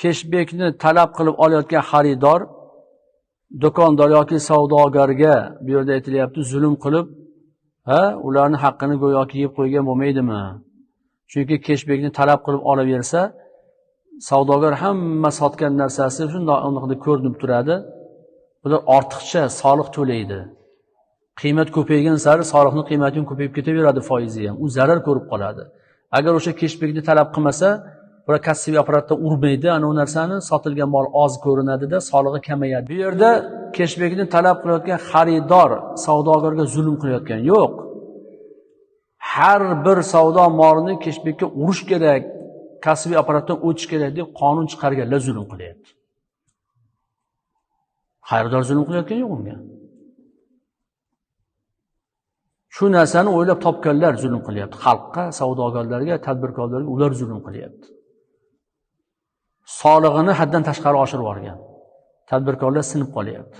keshbekni talab qilib olayotgan xaridor do'kondor yoki savdogarga bu yerda aytilyapti zulm qilib ha ularni haqqini go'yoki yeb qo'ygan bo'lmaydimi? Chunki keshbekni talab qilib olaversa savdogar hamma sotgan narsasi shundoq anaqa ko'rinib turadi. Ular ortiqcha soliq to'laydi. Qiymat ko'paygan sari soliqni qiymati ham ko'payib ketaveradi foizi ham. U zarar ko'rib qoladi. Agar o'sha keshbekni talab qilmasa bir kassaviy apparatda urmaydi. Ana u narsani sotilgan mol oz ko'rinadida solig'i kamayadi. Bu yerda keshbekni talab qilayotgan xaridor savdogarga zulm qilayotgan yo'q. Har bir savdo molini keshbekka urish kerak kasbiy apparatdan o'tish kerak deb qonun chiqarganlar zulm qilyapti. Xaridor zulm qilayotgani yo'q unga. Shu narsani o'ylab topganlar zulm qilyapti. Xalqqa savdogarlarga tadbirkorlarga ular zulm qilyapti. Solig'ini haddan tashqari oshirib yuborgan. Tadbirkorlar sinib qolyapti.